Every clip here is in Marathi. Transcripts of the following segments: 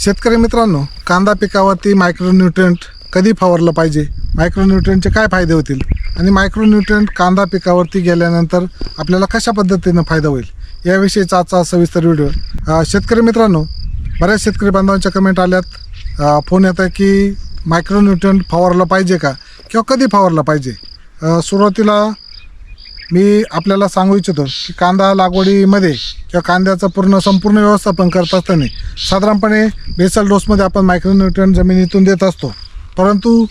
शेतकरी मित्रांनो कांदा पिकावरती मायक्रोन्यूट्रिएंट कधी फवारलं पाहिजे? मायक्रोन्यूट्रिएंटचे काय फायदे होतील? आणि मायक्रोन्यूट्रिएंट कांदा पिकावरती गेल्यानंतर आपल्याला कशा पद्धतीनं फायदा होईल? याविषयीचा आजचा सविस्तर व्हिडिओ. शेतकरी मित्रांनो बऱ्याच शेतकरी बांधवांच्या कमेंट आल्यात. फोन येत आहे की मायक्रोन्यूट्रिएंट फवारलं पाहिजे का? किंवा कधी फवारलं पाहिजे? सुरुवातीला मी आपल्याला सांगू इच्छितो की कांदा लागवडीमध्ये किंवा कांद्याचं पूर्ण संपूर्ण व्यवस्थापन करत असताना साधारणपणे बेसल डोसमध्ये आपण मायक्रोन्युट्रियन जमिनीतून देत असतो. परंतु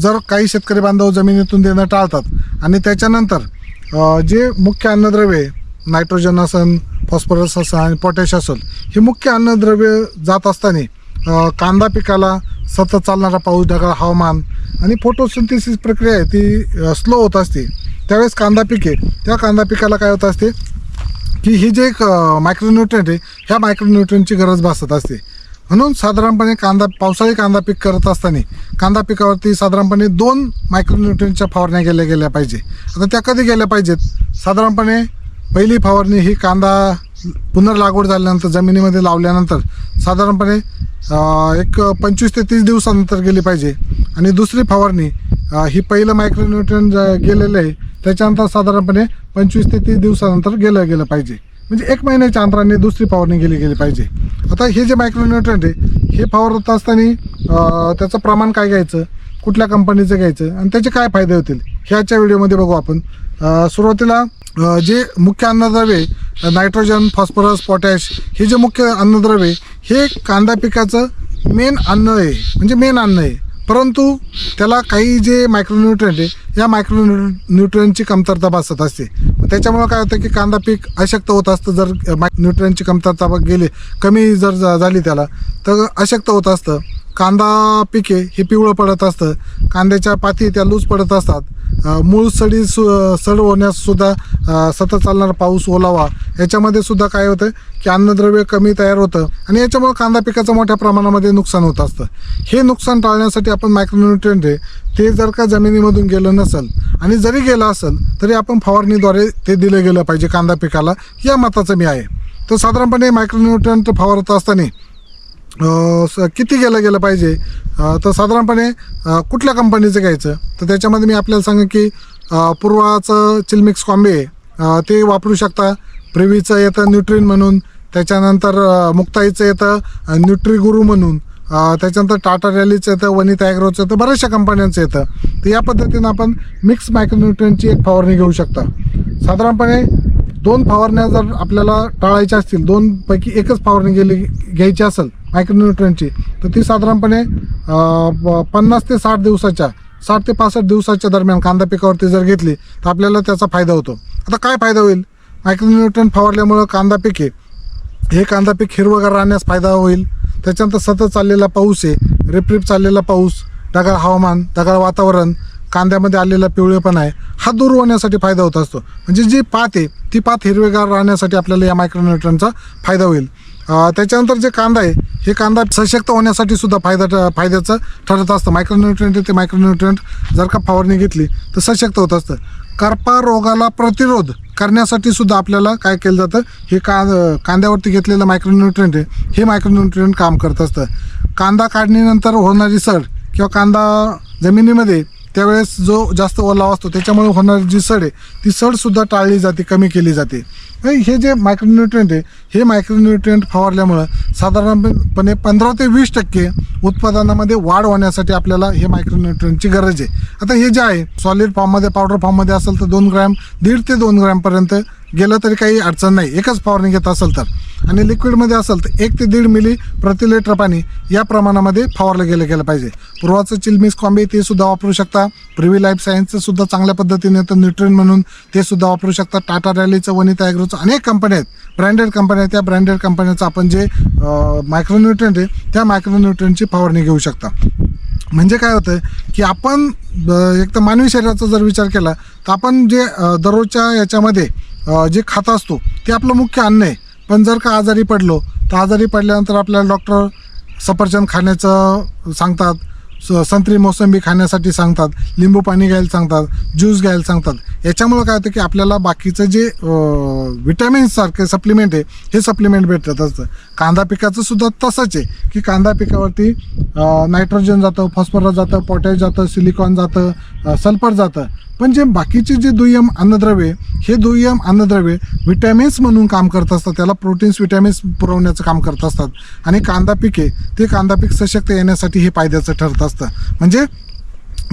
जर काही शेतकरी बांधव जमिनीतून देणं टाळतात आणि त्याच्यानंतर जे मुख्य अन्नद्रव्ये नायट्रोजन असन फॉस्फरस असन आणि पोटॅश असेल हे मुख्य अन्नद्रव्य जात असताना कांदा पिकाला सतत चालणारा पाऊस ढगाळ हवामान आणि फोटोसिंथेसिस प्रक्रिया आहे ती स्लो होत असते. त्यावेळेस कांदा पीक आहे. त्या कांदा पिकाला काय होत असते की ही जे एक मायक्रोन्यूट्रियंट आहे ह्या मायक्रोन्यूट्रियंटची गरज भासत असते. म्हणून साधारणपणे कांदा पावसाळी कांदा पीक करत असताना कांदा पिकावरती साधारणपणे दोन मायक्रोन्यूट्रियंटच्या फवारण्या केल्या गेल्या पाहिजे. आता त्या कधी गेल्या पाहिजेत? साधारणपणे पहिली फवारणी ही कांदा पुनर्लागवड झाल्यानंतर जमिनीमध्ये लावल्यानंतर साधारणपणे एक पंचवीस ते तीस दिवसानंतर गेली पाहिजे. आणि दुसरी फवारणी ही पहिलं मायक्रोन्यूट्रियन गेलेलं आहे त्याच्यानंतर साधारणपणे पंचवीस ते तीस दिवसानंतर गेलं गेलं पाहिजे. म्हणजे एक महिन्याच्या अंतराने दुसरी फवारणी गेली गेली पाहिजे. आता हे जे मायक्रोन्युट्रंट आहे हे फवारत असताना त्याचं प्रमाण काय घ्यायचं? कुठल्या कंपनीचं घ्यायचं? आणि त्याचे काय फायदे होतील? हे आजच्या व्हिडिओमध्ये बघू आपण. सुरुवातीला जे मुख्य अन्नद्रव्ये नायट्रोजन फॉस्फरस पोटॅश हे जे मुख्य अन्नद्रव्ये हे कांदा पिकाचं मेन अन्न आहे. म्हणजे मेन अन्न आहे. परंतु त्याला काही जे मायक्रोन्यूट्रियंट आहे या मायक्रोन्यूट्रियंटची कमतरता भासत असते. त्याच्यामुळं काय होतं की कांदा पीक अशक्त होत असतं जर न्यूट्रियनची कमतरता बघ गेली कमी जर झाली त्याला तर अशक्त होत असतं. कांदा पिके हे पिवळं पडत असतं. कांद्याच्या पाती त्या लूज पडत असतात. मूळ सडी सु सड होण्यास सुद्धा सतत चालणारा पाऊस ओलावा. याच्यामध्ये सुद्धा काय होतं? की अन्नद्रव्य कमी तयार होतं आणि याच्यामुळे कांदा पिकाचं मोठ्या प्रमाणामध्ये नुकसान होत असतं. हे नुकसान टाळण्यासाठी आपण मायक्रोन्यूट्रियंट आहे ते जर का जमिनीमधून गेलं नसेल आणि जरी गेलं असेल तरी आपण फवारणीद्वारे ते दिलं गेलं पाहिजे कांदा पिकाला. या मताचं मी आहे. तर साधारणपणे मायक्रोन्यूट्रियंट फवारत असताना स- किती गेलं गेलं पाहिजे? तर साधारणपणे कुठल्या कंपनीचं घ्यायचं? तर त्याच्यामध्ये मी आपल्याला सांगेन की पूर्वाचं चिलमिक्स कॉम्बे आहे, ते वापरू शकता. प्रिव्हीचं येतं न्यूट्रिन म्हणून त्याच्यानंतर मुक्ताईचं येतं अ, म्हणून त्याच्यानंतर टाटा रॅलीचं येतं वनिता ॲग्रोचं येतं बऱ्याचशा कंपन्यांचं येतं. तर या पद्धतीनं आपण मिक्स मायक्रोन्युट्रियनची एक फवारणी घेऊ शकता. साधारणपणे दोन फवारण्या जर आपल्याला टाळायच्या असतील दोनपैकी एकच फवारणी गेली घ्यायची असेल मायक्रोन्यूट्रियनची तर ती साधारणपणे प- पन्नास ते साठ दिवसाच्या साठ ते पासष्ट दिवसाच्या दरम्यान कांदा पिकावरती जर घेतली तर आपल्याला त्याचा फायदा होतो. आता काय फायदा होईल? मायक्रोन्यूट्रियन फवारल्यामुळं कांदा पिके आहे हे कांदा पीक हिरवगार राहण्यास फायदा होईल. त्याच्यानंतर सतत चाललेला पाऊस आहे रिपरिप चाललेला पाऊस ढगाळ हवामान ढगाळ वातावरण कांद्यामध्ये आलेला पिवळेपणा आहे हा दूर होण्यासाठी फायदा होत असतो. म्हणजे जी पात आहे ती पात हिरवेगार राहण्यासाठी आपल्याला या मायक्रोन्यूट्रनचा फायदा होईल. त्याच्यानंतर जे कांदा आहे हे कांदा सशक्त होण्यासाठी सुद्धा फायदा फायद्याचं ठरत असतं. मायक्रोन्युट्रियंट ते मायक्रोन्युट्रियंट जर का फवारणी घेतली तर सशक्त होत असतं. करपा रोगाला प्रतिरोध करण्यासाठी सुद्धा आपल्याला काय केलं जातं हे का कांद्यावरती घेतलेलं मायक्रोन्युट्रियंट आहे हे मायक्रोन्युट्रियंट काम करत असतं. कांदा काढणीनंतर होणारी सड किंवा कांदा जमिनीमध्ये त्यावेळेस जो जास्त ओलावा असतो त्याच्यामुळे होणारी जी सड आहे ती सडसुद्धा टाळली जाते कमी केली जाते. हे जे मायक्रोन्युट्रियंट आहे हे मायक्रोन्युट्रियंट फवारल्यामुळं साधारणपणे पंधरा ते वीस टक्के उत्पादनामध्ये वाढ होण्यासाठी आपल्याला हे मायक्रोन्युट्रियंटची गरज आहे. आता हे जे आहे सॉलिड फॉर्ममध्ये पावडर फॉर्ममध्ये असेल तर दोन ग्रॅम दीड ते दोन ग्रॅमपर्यंत गेलं तरी काही अडचण नाही. एकच फवारणी घेत असेल तर. आणि लिक्विडमध्ये असेल तर एक ते दीड मिली प्रति लिटर पाणी या प्रमाणामध्ये फवारलं गेलं गेलं पाहिजे. पूर्वाचं चिलमिस कॉम्बे ते सुद्धा वापरू शकता. प्रिव्ही लाईफ सायन्सचं सुद्धा चांगल्या पद्धतीने तर न्यूट्रिन म्हणून ते सुद्धा वापरू शकता. टाटा रॅलीचं वनिता ॲग्रोचं अनेक कंपन्या आहेत. ब्रँडेड कंपन्या आहेत. त्या ब्रँडेड कंपन्याचं आपण जे मायक्रोन्यूट्रियंट आहे त्या मायक्रोन्यूट्रियंटची फवारणी घेऊ शकता. म्हणजे काय होतं की आपण एक तर मानवी शरीराचा जर विचार केला तर आपण जे दररोजच्या याच्यामध्ये जे खात असतो ते आपलं मुख्य अन्न आहे. पण जर का आजारी पडलो तर आजारी पडल्यानंतर आपल्याला डॉक्टर सफरचंद खाण्याचं सांगतात स- संत्री मोसंबी खाण्यासाठी सांगतात लिंबू पाणी घ्यायला सांगतात ज्यूस घ्यायला सांगतात. याच्यामुळं काय होतं की आपल्याला बाकीचं जे विटॅमिन्ससारखे सप्लिमेंट आहे हे सप्लिमेंट भेटतात असतं. कांदा पिकाचं सुद्धा तसंच आहे की कांदा पिकावरती नायट्रोजन जातं फॉस्फरस जातं पोटॅश जातं सिलिकॉन जातं सल्फर जातं. पण जे बाकीचे जे दुय्यम अन्नद्रव्ये हे दुय्यम अन्नद्रव्ये विटॅमिन्स म्हणून काम करत असतात. त्याला प्रोटीन्स विटॅमिन्स पुरवण्याचं काम करत असतात. आणि कांदा पिके ते कांदा पीक सशक्त येण्यासाठी हे फायद्याचं ठरत असतं. म्हणजे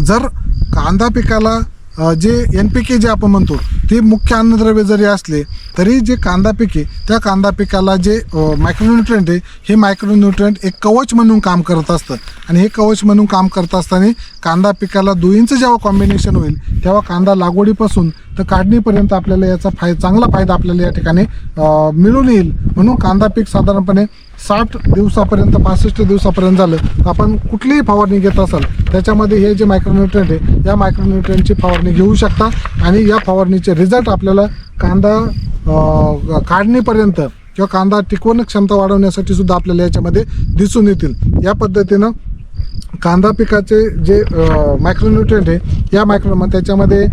जर कांदा पिकाला जे एन पी के जे आपण म्हणतो ते मुख्य अन्नद्रव्य जरी असले तरी जे कांदा पिके त्या कांदा पिकाला जे मायक्रोन्युट्रंट आहे हे मायक्रोन्युट्रंट एक कवच म्हणून काम करत असतं. आणि हे कवच म्हणून काम करत असताना कांदा पिकाला दुईंचं जेव्हा कॉम्बिनेशन होईल तेव्हा कांदा लागवडीपासून तर काढणीपर्यंत आपल्याला याचा फाय चांगला फायदा आपल्याला या ठिकाणी मिळून येईल. म्हणून कांदा पीक साधारणपणे साठ दिवसापर्यंत पासष्ट दिवसापर्यंत झालं तर आपण कुठलीही फवारणी घेत असाल त्याच्यामध्ये हे जे मायक्रोन्युट्रंट आहे या मायक्रोन्युट्रंटची फवारणी घेऊ शकता. आणि या फवारणीचे रिझल्ट आपल्याला कांदा काढणीपर्यंत किंवा कांदा टिकवण क्षमता वाढवण्यासाठी सुद्धा आपल्याला याच्यामध्ये दिसून येतील. या पद्धतीनं कांदा पिकाचे जे मायक्रोन्युट्रियंट आहे या मायक्रो त्याच्यामध्ये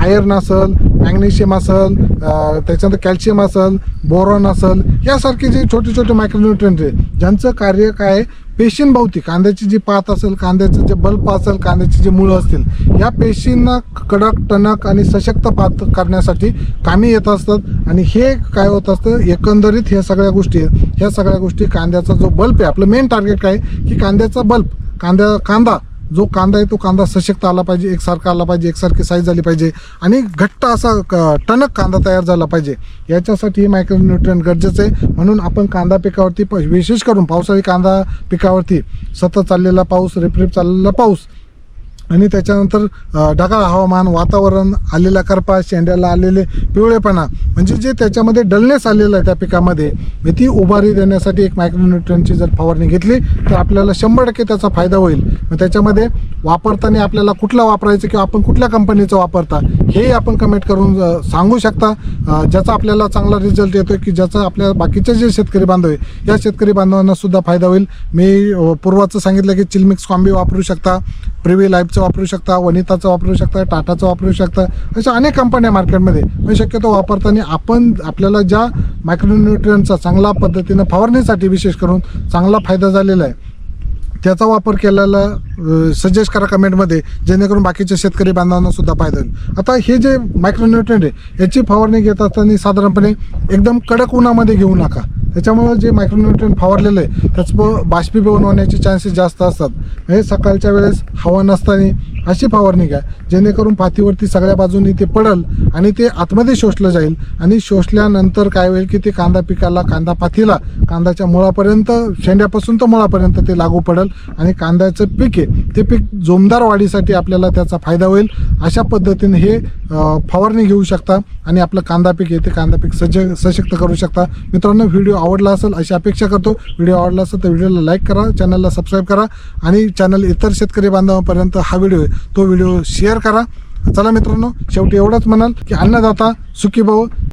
आयर्न असेल मॅग्नेशियम असेल त्याच्यानंतर कॅल्शियम असेल बोरॉन असेल यासारखे जे छोटे छोटे मायक्रोन्युट्रियंट आहे ज्यांचं कार्य काय पेशींभोवती कांद्याची जी पात असेल कांद्याचं जे बल्ब असेल कांद्याची जी मुळं असतील या पेशींना कडक टणक आणि सशक्त पात करण्यासाठी कामी येत असतात आणि हे काय होत असतं एकंदरीत ह्या सगळ्या गोष्टी ह्या सगळ्या गोष्टी कांद्याचा जो बल्ब आहे आपलं मेन टार्गेट काय की कांद्याचा बल्ब. कांदा कांदा जो कांदा आहे तो कांदा सशक्त आला पाहिजे एकसारखा आला पाहिजे एकसारखी साईज झाली पाहिजे आणि घट्ट असा क- टणक कांदा तयार झाला पाहिजे. याच्यासाठी हे मायक्रोन्युट्रियन गरजेचं आहे. म्हणून आपण कांदा पिकावरती प- विशेष करून पावसाळी कांदा पिकावरती सतत चाललेला पाऊस रिपरिप चाललेला पाऊस आणि त्याच्यानंतर ढगाळ हवामान वातावरण आलेला करपा शेंड्याला आलेले पिवळेपणा म्हणजे जे त्याच्यामध्ये डलनेस आलेलं आहे त्या पिकामध्ये मग ती उभारी देण्यासाठी एक मायक्रोन्युट्रनची जर फवारणी घेतली तर आपल्याला शंभर टक्के त्याचा फायदा होईल. मग त्याच्यामध्ये वापरताना आपल्याला कुठला वापरायचं किंवा आपण कुठल्या कंपनीचं वापरता हेही आपण कमेंट करून सांगू शकता. ज्याचा आपल्याला चांगला रिझल्ट येतो की ज्याचा आपल्या बाकीचे जे शेतकरी बांधव आहे या शेतकरी बांधवांना सुद्धा फायदा होईल. मी पूर्वाचं सांगितलं की चिलमिक्स कॉम्बी वापरू शकता. प्रिव्ही लाईफचं वापरू शकता वनिताचं वापरू शकता टाटाचं वापरू शकता अशा अनेक कंपन्या मार्केटमध्ये पण शक्यतो वापरताना आपण आपल्याला ज्या मायक्रोन्युट्रियनचा चांगला पद्धतीनं फवारणीसाठी विशेष करून चांगला फायदा झालेला आहे त्याचा वापर केलेला सजेस्ट करा कमेंटमध्ये जेणेकरून बाकीच्या शेतकरी बांधवांना सुद्धा फायदा होईल. आता हे जे मायक्रोन्युट्रियंट आहे याची फवारणी घेत असताना साधारणपणे एकदम कडक उन्हामध्ये घेऊ नका. त्याच्यामुळं जे मायक्रोन्युट्रियंट फवारलेलं आहे त्याचं बाष्पीभवन होण्याचे चान्सेस जास्त असतात. हे सकाळच्या वेळेस हवा नसताना अशी फवारणी घ्या जेणेकरून पातीवरती सगळ्या बाजूनी ते पडल आणि ते आतमध्ये शोषलं जाईल. आणि शोषल्यानंतर काय होईल की ते कांदा पिकाला कांदा पातीला कांद्याच्या मुळापर्यंत शेंड्यापासून तर मुळापर्यंत ते लागू पडल आणि कांद्याचं पीक आहे ते पीक जोमदार वाढीसाठी आपल्याला त्याचा फायदा होईल. अशा पद्धतीने हे फवारणी घेऊ शकता आणि आपलं कांदा पीक आहे ते कांदा पीक सज्ज सशक्त करू शकता. मित्रांनो व्हिडिओ आवडला असेल अशी अपेक्षा करतो. व्हिडिओ आवडला असेल तर व्हिडिओला लाईक करा चॅनलला सबस्क्राईब करा आणि चॅनल इतर शेतकरी बांधवांपर्यंत हा व्हिडिओ आहे तो व्हिडिओ शेअर करा. चला मित्रांनो शेवटी एवढंच म्हणाल की अन्नदाता सुखी भाऊ.